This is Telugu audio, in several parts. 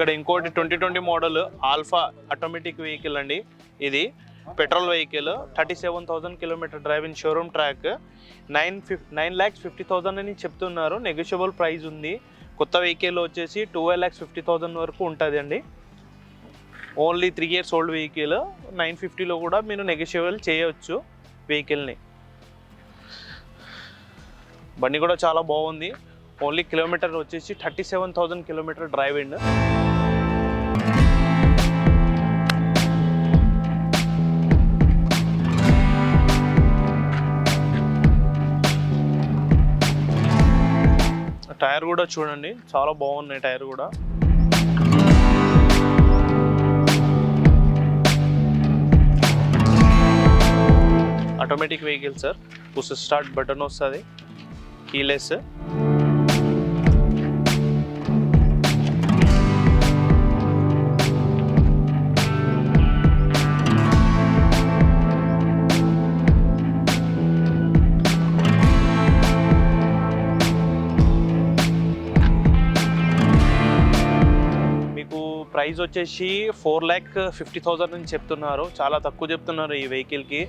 ఇక్కడ ఇంకోటి twenty twenty model alpha automatic vehicle అండి ఇది. Petrol vehicle thirty seven thousand kilometer drive in showroom track. Nine fif nine lakhs fifty thousand అని చెప్తున్నారు. నెగోషియబుల్ ప్రైస్ ఉంది. కొత్త వెహికల్ వచ్చేసి ట్వెల్వ్ ల్యాక్స్ ఫిఫ్టీ థౌసండ్ వరకు ఉంటుంది అండి. Only three years old vehicle nine ఫిఫ్టీలో కూడా మీరు నెగోషియబుల్ చేయవచ్చు వెహికల్ని. బండి కూడా చాలా బాగుంది. ఓన్లీ కిలోమీటర్ వచ్చేసి thirty seven thousand kilometer drive and tyre కూడా చూడండి. చాలా బాగున్నాయి టైర్ కూడా. Automatic vehicle sir push start button వస్తుంది. కీలెస్ ప్రైస్ వచ్చేసి ఫోర్ ల్యాక్ ఫిఫ్టీ థౌజండ్ అని చెప్తున్నారు. చాలా తక్కువ చెప్తున్నారు ఈ వెహికల్కి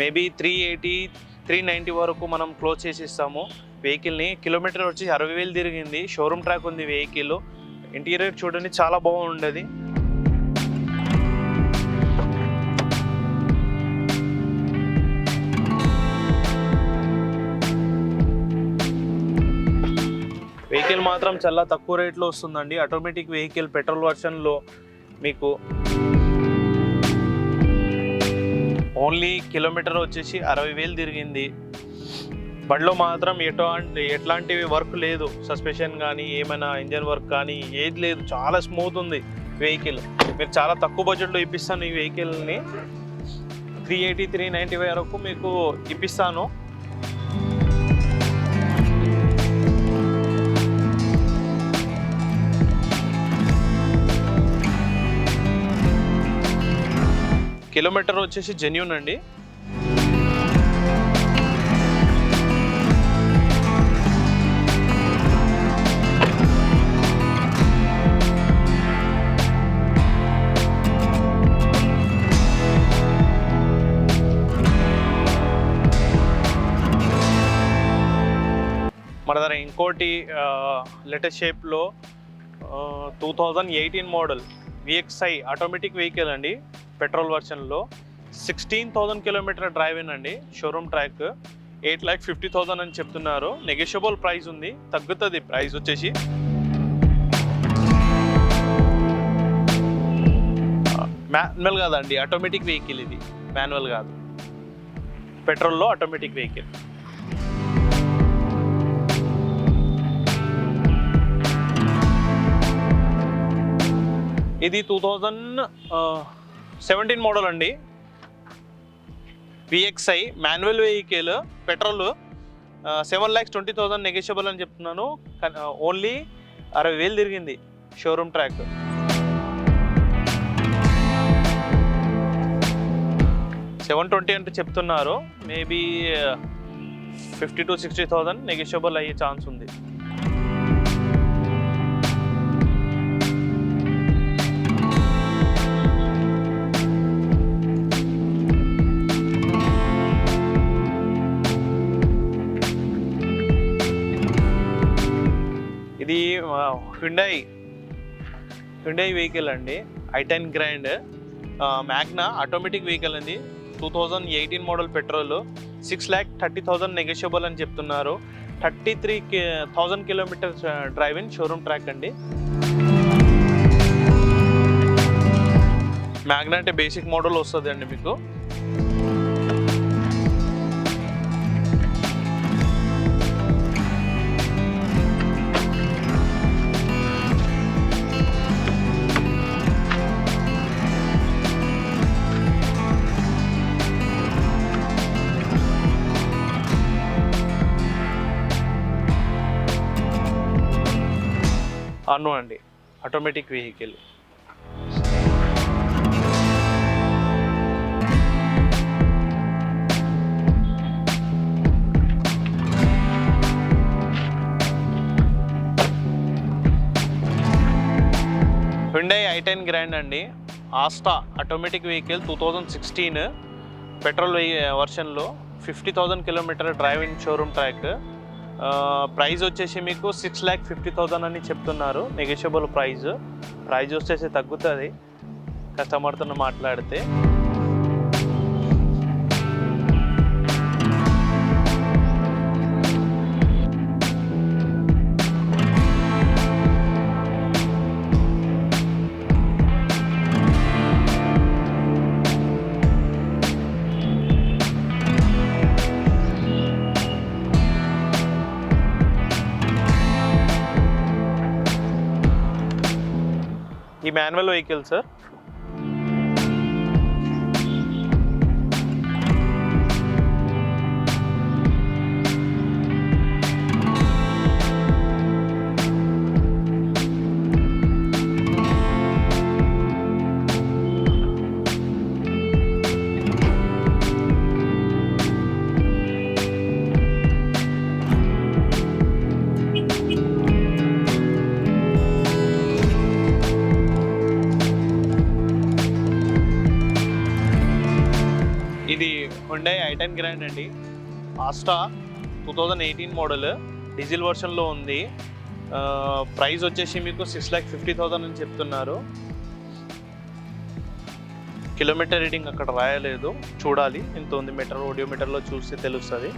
maybe three eighty three ninety వరకు మనం క్లోజ్ చేసి ఇస్తాము వెహికల్ని కిలోమీటర్ వచ్చి అరవై వేలు తిరిగింది. షోరూమ్ ట్రాక్ ఉంది వెహికల్ ఇంటీరియర్ చూడండి చాలా బాగుండేది. వెహికల్ మాత్రం చాలా తక్కువ రేట్లో వస్తుందండి. ఆటోమేటిక్ వెహికల్ పెట్రోల్ వర్షన్లో మీకు ఓన్లీ కిలోమీటర్ వచ్చేసి అరవై వేలు తిరిగింది. బండిలో మాత్రం ఎటో ఎట్లాంటివి వర్క్ లేదు. సస్పెషన్ కానీ ఏమైనా ఇంజన్ వర్క్ కానీ ఏది లేదు. చాలా స్మూత్ ఉంది వెహికల్. మీరు చాలా తక్కువ బడ్జెట్లో ఇప్పిస్తాను ఈ వెహికల్ని. త్రీ ఎయిటీ త్రీ నైంటీ వరకు మీకు ఇప్పిస్తాను. కిలోమీటర్ వచ్చేసి జెన్యున్ అండి. మన దగ్గర ఇంకోటి లేటెస్ట్ షేప్లో two thousand eighteen model VXI automatic vehicle అండి. పెట్రోల్ వర్షన్లో సిక్స్టీన్ థౌజండ్ కిలోమీటర్ డ్రైవ్ అండి showroom track eight lakh fifty thousand అని చెప్తున్నారు. నెగోషియబుల్ ప్రైస్ ఉంది తగ్గుతుంది ప్రైస్ వచ్చేసి. మాన్యువల్ కాదండి ఆటోమేటిక్ వెహికల్ ఇది. మాన్యువల్ కాదు. పెట్రోల్లో ఆటోమేటిక్ వెహికల్ ఇది టూ థౌజండ్ సెవెంటీన్ మోడల్ అండి. VXI manual vehicle petrol seven lakhs twenty thousand negotiable అని చెప్తున్నాను. ఓన్లీ అరవై వేలు తిరిగింది షోరూమ్ ట్రాక్ సెవెన్ ట్వంటీ అంటే చెప్తున్నారు. Maybe fifty to sixty thousand negotiable అయ్యే ఛాన్స్ ఉంది. ఇది హ్యుండై హ్యుండై వెహికల్ అండి. I ten grand Magna automatic vehicle అండి. Two thousand eighteen model petrol six lakh thirty thousand negotiable అని చెప్తున్నారు. Thirty three thousand kilometers drive in showroom track అండి. మ్యాగ్నా అంటే బేసిక్ మోడల్ వస్తుంది అండి మీకు. అన్నో అండి. Automatic vehicle I ten grand అండి. Asta automatic vehicle two thousand sixteen petrol వర్షన్లో fifty thousand kilometer driving showroom track price వచ్చేసి మీకు సిక్స్ ల్యాక్ ఫిఫ్టీ థౌజండ్ అని చెప్తున్నారు. నెగోషియబుల్ ప్రైజ్ ప్రైజ్ వచ్చేసి తగ్గుతుంది. కస్టమర్తో మాట్లాడితే. ఈ మాన్యువల్ వెహికల్ సార్ ఇది ఐ ఐటెన్ గ్రాండ్ అండి. Asta two thousand eighteen model diesel వర్షన్లో ఉంది. ప్రైస్ వచ్చేసి మీకు సిక్స్ ల్యాక్ ఫిఫ్టీ థౌజండ్ అని చెప్తున్నారు. కిలోమీటర్ రీడింగ్ అక్కడ రాయలేదు. చూడాలి. ఎంత ఉంది మీటర్ ఓడియో మీటర్లో చూస్తే తెలుస్తుంది.